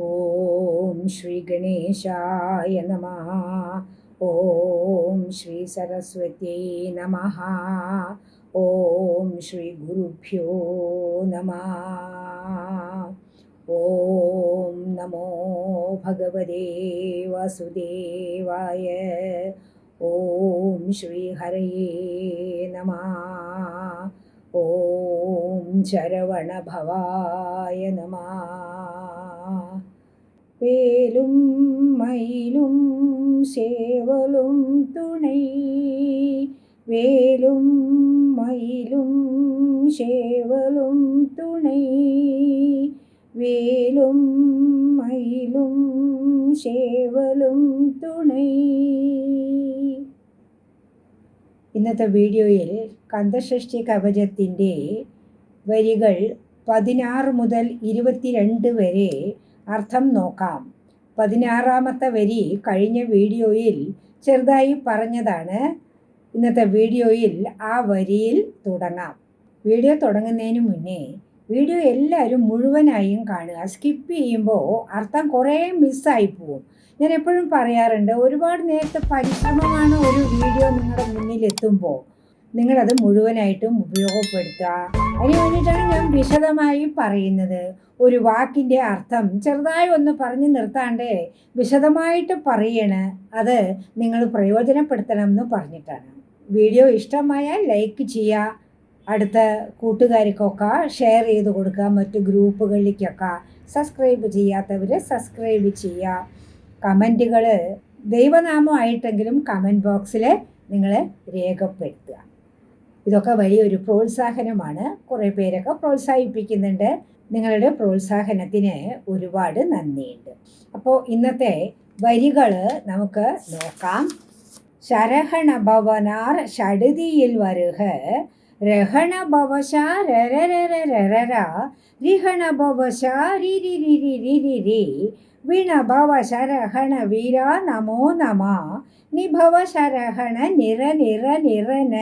ഓം ശ്രീ ഗണേശായ നമ. ഓം ശ്രീ സരസ്വത്യൈ നമ. ഓം ശ്രീ ഗുരുഭ്യോ നമ. ഓം നമോ ഭഗവതേ വാസുദേവായ. ഓം ശ്രീ ഹരയേ വേലും മയിലും സേവലും തുണൈ. വേലും മയിലും സേവലും തുണൈ. വേലും മയിലും സേവലും തുണൈ. ഇന്നത്തെ വീഡിയോയിൽ കന്തഷഷ്ടി കവചത്തിന്റെ വരികൾ പതിനാറ് മുതൽ ഇരുപത്തിരണ്ട് വരെ അർത്ഥം നോക്കാം. പതിനാറാമത്തെ വരി കഴിഞ്ഞ വീഡിയോയിൽ ചെറുതായി പറഞ്ഞതാണ്. ഇന്നത്തെ വീഡിയോയിൽ ആ വരിയിൽ തുടങ്ങാം. വീഡിയോ തുടങ്ങുന്നതിന് മുന്നേ വീഡിയോ എല്ലാവരും മുഴുവനായും കാണുക. സ്കിപ്പ് ചെയ്യുമ്പോൾ അർത്ഥം കുറേ മിസ്സായി പോവും ഞാൻ എപ്പോഴും പറയാറുണ്ട് ഒരുപാട് നേരത്തെ പരിശ്രമമാണ് ഒരു വീഡിയോ നിങ്ങളുടെ മുന്നിലെത്തുമ്പോൾ നിങ്ങളത് മുഴുവനായിട്ടും ഉപയോഗപ്പെടുത്തുക. അതിന് വേണ്ടിയിട്ടാണ് ഞാൻ വിശദമായി പറയുന്നത്. ഒരു വാക്കിന്റെ അർത്ഥം ചെറുതായി ഒന്ന് പറഞ്ഞു നിർത്താണ്ട് വിശദമായിട്ട് പറയണ. അത് നിങ്ങൾ പ്രയോജനപ്പെടുത്തണം എന്ന് പറഞ്ഞിട്ടാണ്. വീഡിയോ ഇഷ്ടമായാൽ ലൈക്ക് ചെയ്യുക. അടുത്ത കൂട്ടുകാർക്കൊക്കെ ഷെയർ ചെയ്ത് കൊടുക്കുക. മറ്റ് ഗ്രൂപ്പുകളിലേക്കൊക്കെ സബ്സ്ക്രൈബ് ചെയ്യാത്തവർ സബ്സ്ക്രൈബ് ചെയ്യുക. കമന്റുകൾ ദൈവനാമമായിട്ടെങ്കിലും കമന്റ് ബോക്സിൽ നിങ്ങൾ രേഖപ്പെടുത്തുക. ഇതൊക്കെ വലിയൊരു പ്രോത്സാഹനമാണ് കുറേ പേരൊക്കെ പ്രോത്സാഹിപ്പിക്കുന്നുണ്ട് നിങ്ങളുടെ പ്രോത്സാഹനത്തിന് ഒരുപാട് നന്ദിയുണ്ട് അപ്പോൾ ഇന്നത്തെ വരികൾ നമുക്ക് നോക്കാം ശരഹണഭവനാർ ഷടുതിയിൽ വരുക രഹണ ഭവശ രരരരരര റിഹണ ഭവശ രിരി രിരി രിരി രി ഭവ ശരഹണ വീര നമോ നമ നിഭവ ശരഹണ നിര നിറ നിറന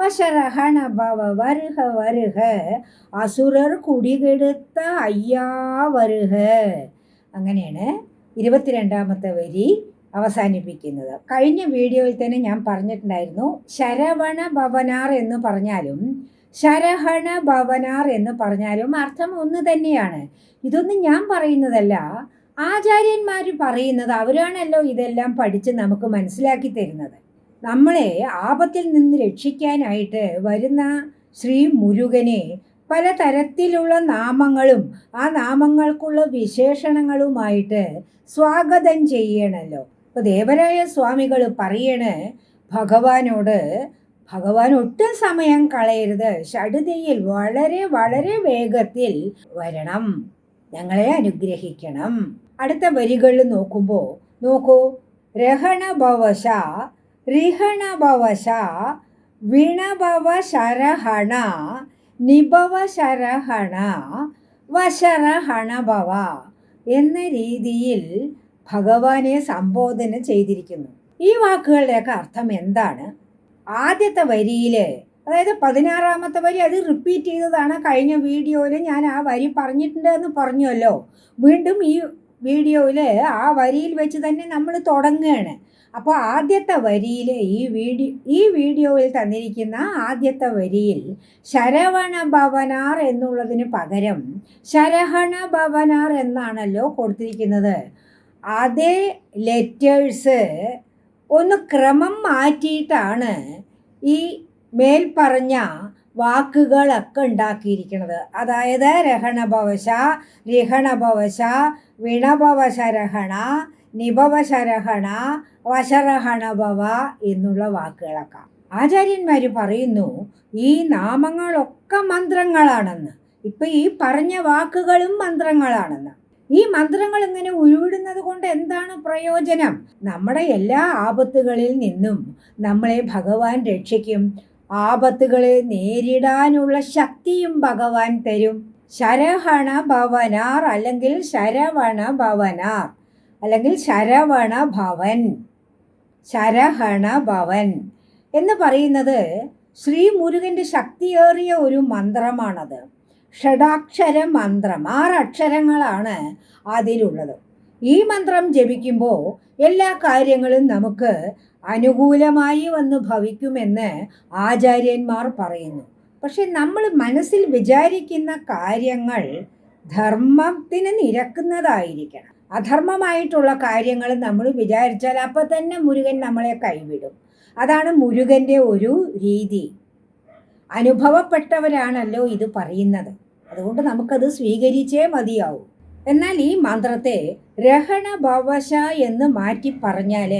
വശരഹണ ഭവ വരുക വരുക അസുരർ കുടികെടുത്ത അയ്യാ വരുക അങ്ങനെയാണ് ഇരുപത്തിരണ്ടാമത്തെ വരി അവസാനിപ്പിക്കുന്നത്. കഴിഞ്ഞ വീഡിയോയിൽ തന്നെ ഞാൻ പറഞ്ഞിട്ടുണ്ടായിരുന്നു ശരവണ ഭവനാർ എന്ന് പറഞ്ഞാലും ശരഹണ ഭവനാർ എന്ന് പറഞ്ഞാലും അർത്ഥം ഒന്ന് തന്നെയാണ്. ഇതൊന്നും ഞാൻ പറയുന്നതല്ല ആചാര്യന്മാർ പറയുന്നത് അവരാണല്ലോ ഇതെല്ലാം പഠിച്ച് നമുക്ക് മനസ്സിലാക്കി തരുന്നത്. നമ്മളെ ആപത്തിൽ നിന്ന് രക്ഷിക്കാനായിട്ട് വരുന്ന ശ്രീ മുരുകനെ പല തരത്തിലുള്ള നാമങ്ങളും ആ നാമങ്ങൾക്കുള്ള വിശേഷണങ്ങളുമായിട്ട് സ്വാഗതം ചെയ്യണല്ലോ. അപ്പോൾ ദേവരായ സ്വാമികൾ പറയണ് ഭഗവാനോട് ഭഗവാൻ ഒട്ടും സമയം കളയരുത്. ഷടുതയിൽ വളരെ വളരെ വേഗത്തിൽ വരണം. ഞങ്ങളെ അനുഗ്രഹിക്കണം. അടുത്ത വരികളിൽ നോക്കുമ്പോൾ നോക്കൂ. രഹണഭവശ രിഹണഭവശ വിണഭവ ശരഹണ നിഭവ ശരഹണ വശരഹണഭവ എന്ന രീതിയിൽ ഭഗവാനെ സംബോധന ചെയ്തിരിക്കുന്നു. ഈ വാക്കുകളുടെയൊക്കെ അർത്ഥം എന്താണ്? ആദ്യത്തെ വരിയിൽ അതായത് പതിനാറാമത്തെ വരി അത് റിപ്പീറ്റ് ചെയ്തതാണ് കഴിഞ്ഞ വീഡിയോയിൽ ഞാൻ ആ വരി പറഞ്ഞിട്ടുണ്ട് എന്ന് പറഞ്ഞല്ലോ വീണ്ടും ഈ വീഡിയോയിൽ ആ വരിയിൽ വെച്ച് തന്നെ നമ്മൾ തുടങ്ങുകയാണ് അപ്പോൾ ആദ്യത്തെ വരിയിൽ ഈ വീഡിയോ ഈ വീഡിയോയിൽ തന്നിരിക്കുന്ന ആദ്യത്തെ വരിയിൽ ശരവണ ഭവനാർ എന്നുള്ളതിന് പകരം ശരഹണ ഭവനാർ എന്നാണല്ലോ കൊടുത്തിരിക്കുന്നത്. അതേ ലെറ്റേഴ്സ് ഒന്ന് ക്രമം മാറ്റിയിട്ടാണ് ഈ മേൽപ്പറഞ്ഞ വാക്കുകളൊക്കെ ഉണ്ടാക്കിയിരിക്കുന്നത് അതായത് രഹണഭവശ രിഹണഭവശ വിണഭവശരഹണ നിഭവശരഹണ വശരഹണഭവ എന്നുള്ള വാക്കുകളൊക്കെ. ആചാര്യന്മാർ പറയുന്നു ഈ നാമങ്ങളൊക്കെ മന്ത്രങ്ങളാണെന്ന്. ഇപ്പൊ ഈ പറഞ്ഞ വാക്കുകളും മന്ത്രങ്ങളാണെന്ന്. ഈ മന്ത്രങ്ങൾ ഇങ്ങനെ ഉരുവിടുന്നത് കൊണ്ട് എന്താണ് പ്രയോജനം? നമ്മുടെ എല്ലാ ആപത്തുകളിൽ നിന്നും നമ്മളെ ഭഗവാൻ രക്ഷിക്കും. ആപത്തുകളെ നേരിടാനുള്ള ശക്തിയും ഭഗവാൻ തരും. ശരഹണ ഭവനാർ അല്ലെങ്കിൽ ശരവണ ഭവനാർ അല്ലെങ്കിൽ ശരവണ ഭവൻ. ശരഹണ ഭവൻ എന്ന് പറയുന്നത് ശ്രീ മുരുകന്റെ ശക്തിയേറിയ ഒരു മന്ത്രമാണത്. ഷഡാക്ഷര മന്ത്രം ആറ് അക്ഷരങ്ങളാണ് അതിലുള്ളത്. ഈ മന്ത്രം ജപിക്കുമ്പോൾ എല്ലാ കാര്യങ്ങളും നമുക്ക് അനുകൂലമായി വന്ന് ഭവിക്കുമെന്ന് ആചാര്യന്മാർ പറയുന്നു. പക്ഷെ നമ്മൾ മനസ്സിൽ വിചാരിക്കുന്ന കാര്യങ്ങൾ ധർമ്മത്തിന് നിരക്കുന്നതായിരിക്കണം. അധർമ്മമായിട്ടുള്ള കാര്യങ്ങൾ നമ്മൾ വിചാരിച്ചാൽ അപ്പം തന്നെ മുരുകൻ നമ്മളെ കൈവിടും. അതാണ് മുരുകന്റെ ഒരു രീതി. അനുഭവപ്പെട്ടവരാണല്ലോ ഇത് പറയുന്നത്. അതുകൊണ്ട് നമുക്കത് സ്വീകരിച്ചേ മതിയാവൂ. എന്നാൽ ഈ മന്ത്രത്തെ രഹണ ഭവശ എന്ന് മാറ്റി പറഞ്ഞാൽ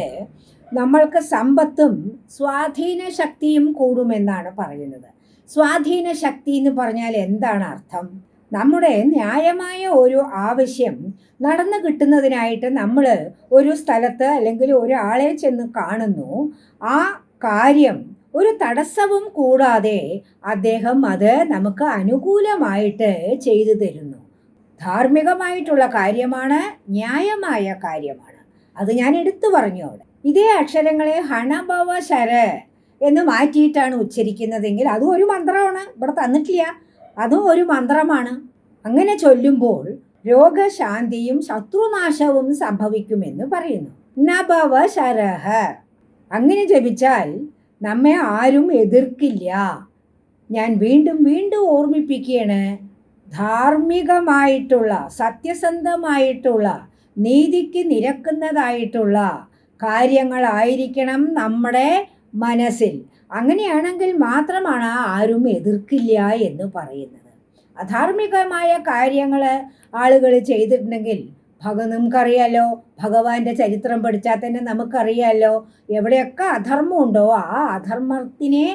നമ്മൾക്ക് സമ്പത്തും സ്വാധീന ശക്തിയും കൂടുമെന്നാണ് പറയുന്നത്. സ്വാധീന ശക്തി എന്ന് പറഞ്ഞാൽ എന്താണ് അർത്ഥം? നമ്മുടെ ന്യായമായ ഒരു ആവശ്യം നടന്നു കിട്ടുന്നതിനായിട്ട് നമ്മൾ ഒരു സ്ഥലത്ത് അല്ലെങ്കിൽ ഒരാളെ ചെന്ന് കാണുന്നു. ആ കാര്യം ഒരു തടസ്സവും കൂടാതെ അദ്ദേഹം അത് നമുക്ക് അനുകൂലമായിട്ട് ചെയ്തു തരുന്നു. ധാർമ്മികമായിട്ടുള്ള കാര്യമാണ് ന്യായമായ കാര്യമാണ്. അത് ഞാൻ എടുത്തു പറഞ്ഞു അവിടെ ഇതേ അക്ഷരങ്ങളെ ഹണഭവ ശര എന്ന് മാറ്റിയിട്ടാണ് ഉച്ചരിക്കുന്നതെങ്കിൽ അതും ഒരു മന്ത്രമാണ്. ഇവിടെ തന്നിട്ടില്ല. അതും ഒരു മന്ത്രമാണ്. അങ്ങനെ ചൊല്ലുമ്പോൾ രോഗശാന്തിയും ശത്രുനാശവും സംഭവിക്കുമെന്ന് പറയുന്നു. നഭവ ശരഹ അങ്ങനെ ജപിച്ചാൽ നമ്മെ ആരും എതിർക്കില്ല. ഞാൻ വീണ്ടും വീണ്ടും ഓർമ്മിപ്പിക്കുകയാണ്. ധാർമ്മികമായിട്ടുള്ള സത്യസന്ധമായിട്ടുള്ള നീതിക്ക് നിരക്കുന്നതായിട്ടുള്ള കാര്യങ്ങളായിരിക്കണം നമ്മുടെ മനസ്സിൽ. അങ്ങനെയാണെങ്കിൽ മാത്രമാണ് ആരും എതിർക്കില്ല എന്ന് പറയുന്നത്. അധാർമികമായ കാര്യങ്ങൾ ആളുകൾ ചെയ്തിട്ടുണ്ടെങ്കിൽ ഭഗ നമുക്കറിയാലോ ഭഗവാന്റെ ചരിത്രം പഠിച്ചാൽ തന്നെ നമുക്കറിയാലോ എവിടെയൊക്കെ അധർമ്മമുണ്ടോ ആ അധർമ്മത്തിനെ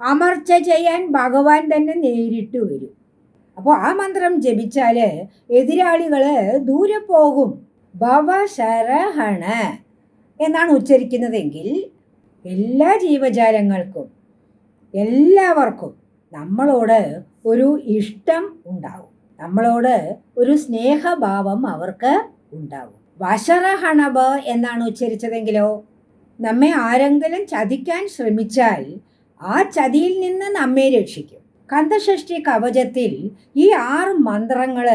അമർച്ച ചെയ്യാൻ ഭഗവാൻ തന്നെ നേരിട്ട് വരും. അപ്പോൾ ആ മന്ത്രം ജപിച്ചാൽ എതിരാളികൾ ദൂരെ പോകും. ഭവശരഹണ എന്നാണ് ഉച്ചരിക്കുന്നതെങ്കിൽ എല്ലാ ജീവജാലങ്ങൾക്കും എല്ലാവർക്കും നമ്മളോട് ഒരു ഇഷ്ടം ഉണ്ടാവും. നമ്മളോട് ഒരു സ്നേഹഭാവം അവർക്ക് ഉണ്ടാവും. വശറഹണബ് എന്നാണ് ഉച്ചരിച്ചതെങ്കിലോ? നമ്മെ ആരെങ്കിലും ചതിക്കാൻ ശ്രമിച്ചാൽ ആ ചതിയിൽ നിന്ന് നമ്മെ രക്ഷിക്കും. കന്തഷഷ്ടി കവചത്തിൽ ഈ ആറ് മന്ത്രങ്ങൾ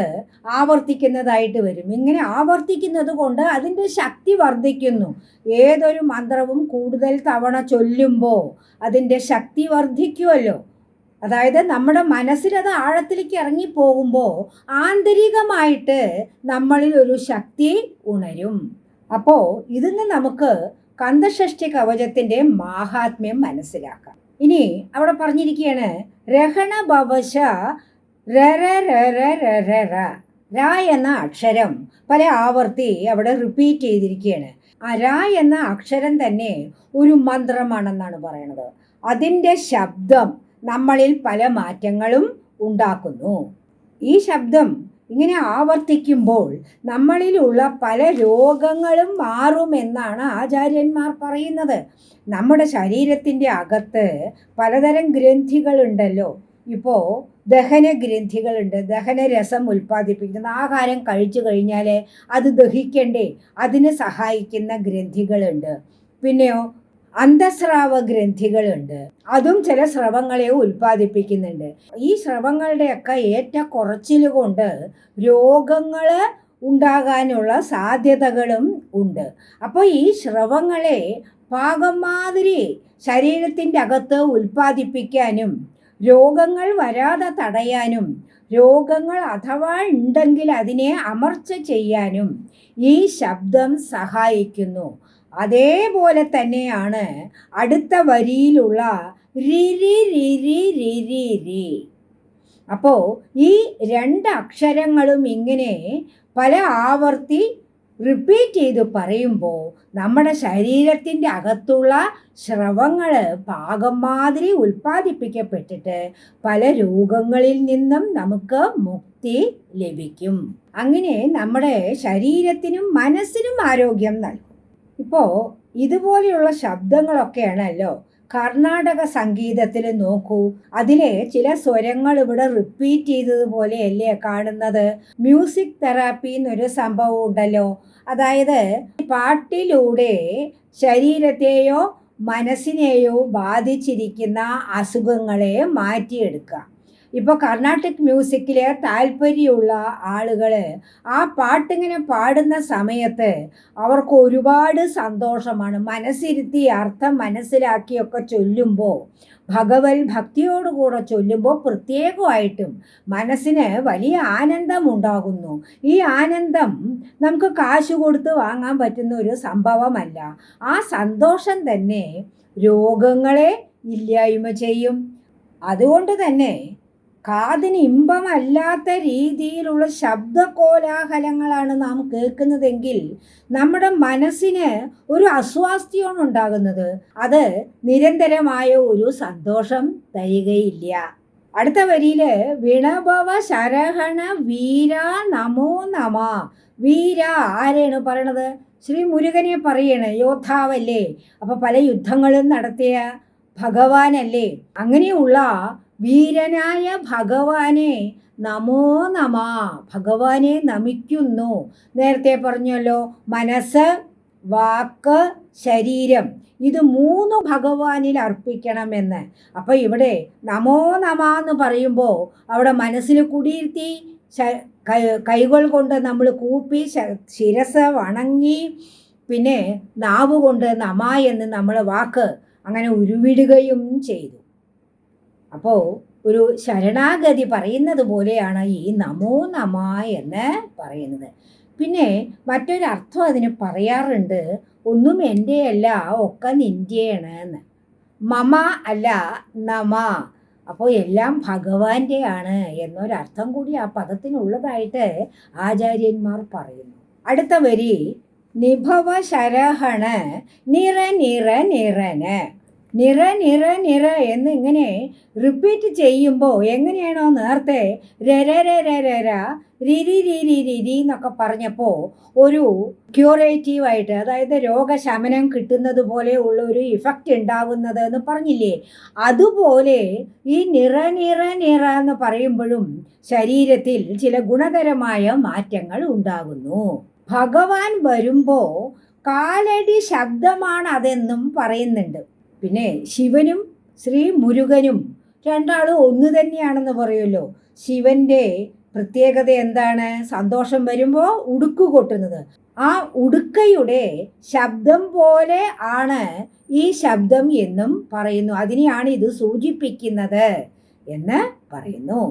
ആവർത്തിക്കുന്നതായിട്ട് വരും. ഇങ്ങനെ ആവർത്തിക്കുന്നത് കൊണ്ട് അതിന്റെ ശക്തി വർദ്ധിക്കുന്നു. ഏതൊരു മന്ത്രവും കൂടുതൽ തവണ ചൊല്ലുമ്പോൾ അതിന്റെ ശക്തി വർദ്ധിക്കുമല്ലോ അതായത് നമ്മുടെ മനസ്സിലത് ആഴത്തിലേക്ക് ഇറങ്ങിപ്പോകുമ്പോൾ ആന്തരികമായിട്ട് നമ്മളിൽ ഒരു ശക്തി ഉണരും. അപ്പോൾ ഇതിന് നമുക്ക് കന്തഷഷ്ടി കവചത്തിന്റെ മാഹാത്മ്യം മനസ്സിലാക്കാം. ഇനി അവിടെ പറഞ്ഞിരിക്കുകയാണ് രഹണ ഭവശ ര എന്ന അക്ഷരം പല ആവർത്തി അവിടെ റിപ്പീറ്റ് ചെയ്തിരിക്കുകയാണ് ആ ര എന്ന അക്ഷരം തന്നെ ഒരു മന്ത്രമാണെന്നാണ് പറയണത്. അതിന്റെ ശബ്ദം നമ്മളിൽ പല മാറ്റങ്ങളും ഉണ്ടാക്കുന്നു. ഈ ശബ്ദം ഇങ്ങനെ ആവർത്തിക്കുമ്പോൾ നമ്മളിലുള്ള പല രോഗങ്ങളും മാറുമെന്നാണ് ആചാര്യന്മാർ പറയുന്നത്. നമ്മുടെ ശരീരത്തിന്റെ അകത്ത് പലതരം ഗ്രന്ഥികളുണ്ടല്ലോ. ഇപ്പോൾ ദഹന ഗ്രന്ഥികളുണ്ട്. ദഹന രസം ഉൽപ്പാദിപ്പിക്കുന്ന ആഹാരം കഴിച്ചു കഴിഞ്ഞാൽ അത് ദഹിക്കണ്ടേ? അതിന് സഹായിക്കുന്ന ഗ്രന്ഥികളുണ്ട്. പിന്നെയോ അന്തസ്രാവ ഗ്രന്ഥികളുണ്ട് അതും ചില സ്രവങ്ങളെ ഉൽപ്പാദിപ്പിക്കുന്നുണ്ട്. ഈ സ്രവങ്ങളുടെയൊക്കെ ഏറ്റ കുറച്ചിൽ കൊണ്ട് രോഗങ്ങൾ ഉണ്ടാകാനുള്ള സാധ്യതകളും ഉണ്ട്. അപ്പോൾ ഈ സ്രവങ്ങളെ പാകം മാതിരി ശരീരത്തിന്റെ അകത്ത് ഉൽപ്പാദിപ്പിക്കാനും രോഗങ്ങൾ വരാതെ തടയാനും രോഗങ്ങൾ അഥവാ ഉണ്ടെങ്കിൽ അതിനെ അമർച്ച ചെയ്യാനും ഈ ശബ്ദം സഹായിക്കുന്നു. അതേപോലെ തന്നെയാണ് അടുത്ത വരിയിലുള്ള രിരി രിരി രിരി രി അപ്പോൾ ഈ രണ്ട് അക്ഷരങ്ങളും ഇങ്ങനെ പല ആവർത്തി റിപ്പീറ്റ് ചെയ്ത് പറയുമ്പോൾ നമ്മുടെ ശരീരത്തിന്റെ അകത്തുള്ള സ്രവങ്ങൾ പാകം മാതിരി ഉൽപ്പാദിപ്പിക്കപ്പെട്ടിട്ട് പല രോഗങ്ങളിൽ നിന്നും നമുക്ക് മുക്തി ലഭിക്കും. അങ്ങനെ നമ്മുടെ ശരീരത്തിനും മനസ്സിനും ആരോഗ്യം നൽകും. ഇപ്പോൾ ഇതുപോലെയുള്ള ശബ്ദങ്ങളൊക്കെയാണല്ലോ. കർണാടക സംഗീതത്തിൽ നോക്കൂ. അതിലെ ചില സ്വരങ്ങൾ ഇവിടെ റിപ്പീറ്റ് ചെയ്തതുപോലെയല്ലേ കാണുന്നത്? മ്യൂസിക് തെറാപ്പി എന്നൊരു സംഭവം ഉണ്ടല്ലോ. അതായത് പാട്ടിലൂടെ ശരീരത്തെയോ മനസ്സിനെയോ ബാധിച്ചിരിക്കുന്ന അസുഖങ്ങളെ മാറ്റിയെടുക്കുക. ഇപ്പോൾ കർണാട്ടിക് മ്യൂസിക്കിലെ താല്പര്യമുള്ള ആളുകൾ ആ പാട്ടിങ്ങനെ പാടുന്ന സമയത്ത് അവർക്ക് ഒരുപാട് സന്തോഷമാണ്. മനസ്സിരുത്തി അർത്ഥം മനസ്സിലാക്കിയൊക്കെ ചൊല്ലുമ്പോൾ ഭഗവത് ഭക്തിയോടുകൂടെ ചൊല്ലുമ്പോൾ പ്രത്യേകമായിട്ടും മനസ്സിന് വലിയ ആനന്ദം ഉണ്ടാകുന്നു ഈ ആനന്ദം നമുക്ക് കാശ് കൊടുത്ത് വാങ്ങാൻ പറ്റുന്ന ഒരു സംഭവമല്ല. ആ സന്തോഷം തന്നെ രോഗങ്ങളെ ഇല്ലായ്മ ചെയ്യും. അതുകൊണ്ട് തന്നെ കാതിന് ഇമ്പമല്ലാത്ത രീതിയിലുള്ള ശബ്ദ കോലാഹലങ്ങളാണ് നാം കേൾക്കുന്നതെങ്കിൽ നമ്മുടെ മനസ്സിന് ഒരു അസ്വാസ്ഥ്യമാണ് ഉണ്ടാകുന്നത്. അത് നിരന്തരമായ ഒരു സന്തോഷം തരികയില്ല. അടുത്ത വരിയിൽ വിണഭവ ശരഹണ വീര നമോ നമ. വീര ആരെയാണ് പറയണത്? ശ്രീ മുരുകനെ പറയണേ യോദ്ധാവല്ലേ? അപ്പൊ പല യുദ്ധങ്ങളും നടത്തിയ ഭഗവാനല്ലേ? അങ്ങനെയുള്ള വീരനായ ഭഗവാനെ നമോ നമ. ഭഗവാനെ നമിക്കുന്നു. നേരത്തെ പറഞ്ഞല്ലോ മനസ്സ് വാക്ക് ശരീരം. ഇത് മൂന്ന് ഭഗവാനിൽ അർപ്പിക്കണമെന്ന്. അപ്പോൾ ഇവിടെ നമോ നമ എന്ന് പറയുമ്പോൾ അവിടെ മനസ്സിൽ കുടിയിരുത്തി കൈകൾ കൊണ്ട് നമ്മൾ കൂപ്പി ശിരസ് വണങ്ങി പിന്നെ നാവ് കൊണ്ട് നമ എന്ന് നമ്മൾ വാക്ക് അങ്ങനെ ഉരുവിടുകയും ചെയ്തു. അപ്പോൾ ഒരു ശരണാഗതി പറയുന്നത് പോലെയാണ് ഈ നമോ നമ എന്ന് പറയുന്നത്. പിന്നെ മറ്റൊരർത്ഥം അതിന് പറയാറുണ്ട് ഒന്നും എന്റെ അല്ല ഒക്കെ നിന്റെയാണ് എന്ന്. മമ അല്ല നമ. അപ്പോൾ എല്ലാം ഭഗവാന്റെ ആണ് എന്നൊരർത്ഥം കൂടി ആ പദത്തിനുള്ളതായിട്ട് ആചാര്യന്മാർ പറയുന്നു. അടുത്ത വരി നിഭവ ശരഹണ നിറ നിറ നിറന് നിറ നിറ നിറ എന്ന് ഇങ്ങനെ റിപ്പീറ്റ് ചെയ്യുമ്പോൾ എങ്ങനെയാണോ നേരത്തെ രര രര രര രിരി രിരി രിരി എന്നൊക്കെ പറഞ്ഞപ്പോൾ ഒരു ക്യൂറേറ്റീവായിട്ട് അതായത് രോഗശമനം കിട്ടുന്നത് പോലെ ഉള്ള ഒരു ഇഫക്റ്റ് ഉണ്ടാവുന്നത് എന്ന് പറഞ്ഞില്ലേ? അതുപോലെ ഈ നിറ നിറ നിറ എന്ന് പറയുമ്പോഴും ശരീരത്തിൽ ചില ഗുണകരമായ മാറ്റങ്ങൾ ഉണ്ടാകുന്നു. ഭഗവാൻ വരുമ്പോൾ കാലടി ശബ്ദമാണ് അതെന്നും പറയുന്നുണ്ട്. പിന്നെ ശിവനും ശ്രീ മുരുകനും രണ്ടാളും ഒന്ന് തന്നെയാണെന്ന് പറയുമല്ലോ. ശിവന്റെ പ്രത്യേകത എന്താണ്? സന്തോഷം വരുമ്പോൾ ഉടുക്കു കൊട്ടുന്നത്. ആ ഉടുക്കയുടെ ശബ്ദം പോലെ ആണ് ഈ ശബ്ദം എന്നും പറയുന്നു. അതിനെയാണ് ഇത് സൂചിപ്പിക്കുന്നത് എന്ന് പറയുന്നു.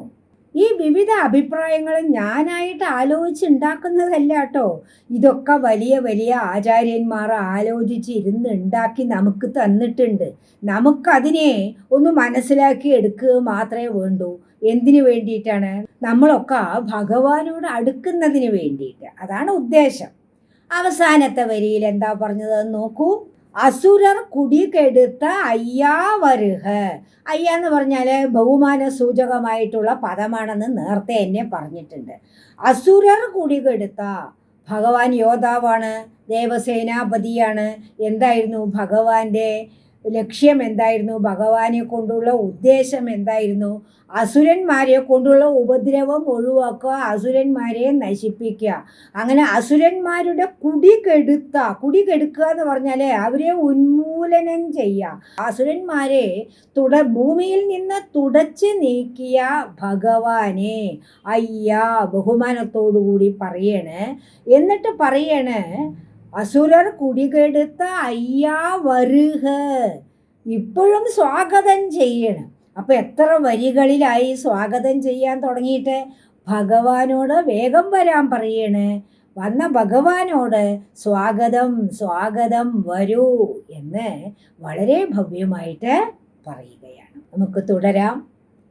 ഈ വിവിധ അഭിപ്രായങ്ങൾ ഞാനായിട്ട് ആലോചിച്ചുണ്ടാക്കുന്നതല്ല കേട്ടോ ഇതൊക്കെ വലിയ വലിയ ആചാര്യന്മാർ ആലോചിച്ച് ഇരുന്ന് ഉണ്ടാക്കി നമുക്ക് തന്നിട്ടുണ്ട്. നമുക്കതിനെ ഒന്ന് മനസ്സിലാക്കി എടുക്കുക മാത്രമേ വേണ്ടൂ. എന്തിനു വേണ്ടിയിട്ടാണ്? നമ്മളൊക്കെ ഭഗവാനോട് അടുക്കുന്നതിന് വേണ്ടിയിട്ട്. അതാണ് ഉദ്ദേശം. അവസാനത്തെ വരിയിൽ എന്താ പറഞ്ഞതെന്ന് നോക്കൂ. അസുരർ കുടികെടുത്ത അയ്യാ വരുഹ. അയ്യ എന്ന് പറഞ്ഞാൽ ബഹുമാന സൂചകമായിട്ടുള്ള പദമാണെന്ന് നേരത്തെ എന്നെ പറഞ്ഞിട്ടുണ്ട്. അസുരർ കുടികെടുത്ത ഭഗവാൻ യോദ്ധാവാണ് ദേവസേനാപതിയാണ്. എന്തായിരുന്നു ഭഗവാന്റെ ലക്ഷ്യം എന്തായിരുന്നു? ഭഗവാനെ കൊണ്ടുള്ള ഉദ്ദേശം എന്തായിരുന്നു? അസുരന്മാരെ കൊണ്ടുള്ള ഉപദ്രവം ഒഴിവാക്കുക അസുരന്മാരെ നശിപ്പിക്കുക. അങ്ങനെ അസുരന്മാരുടെ കുടി കെടുത്ത കുടി കെടുക്കുക എന്ന് പറഞ്ഞാൽ അവരെ ഉന്മൂലനം ചെയ്യുക അസുരന്മാരെ തുട ഭൂമിയിൽ നിന്ന് തുടച്ച് നീക്കിയ ഭഗവാനെ. അയ്യ ബഹുമാനത്തോടു കൂടി പറയണേ. എന്നിട്ട് പറയണ് അസുരർ കുടികെടുത്ത അയ്യാ വരുക ഇപ്പോഴും സ്വാഗതം ചെയ്യണം. അപ്പോൾ എത്ര വരികളിലായി സ്വാഗതം ചെയ്യാൻ തുടങ്ങിയിട്ട്? ഭഗവാനോട് വേഗം വരാൻ പറയണ്. വന്ന ഭഗവാനോട് സ്വാഗതം സ്വാഗതം വരൂ എന്ന് വളരെ ഭവ്യമായിട്ട് പറയുകയാണ്. നമുക്ക് തുടരാം.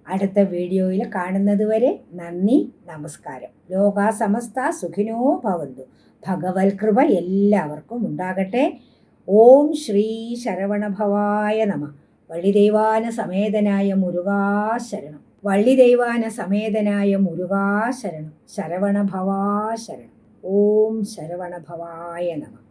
അടുത്ത വീഡിയോയിൽ കാണുന്നത് വരെ നന്ദി നമസ്കാരം. ലോകാ സമസ്ത സുഖിനോ ഭവന്തു. ഭഗവത് കൃപ എല്ലാവർക്കും ഉണ്ടാകട്ടെ. ഓം ശ്രീ ശരവണഭവായ നമ. വള്ളിദൈവാന സമേതനായ മുരുകാശരണം. വള്ളിദൈവാന സമേതനായ മുരുകാശരണം. ശരവണഭവാശരണം. ഓം ശരവണഭവായ നമ.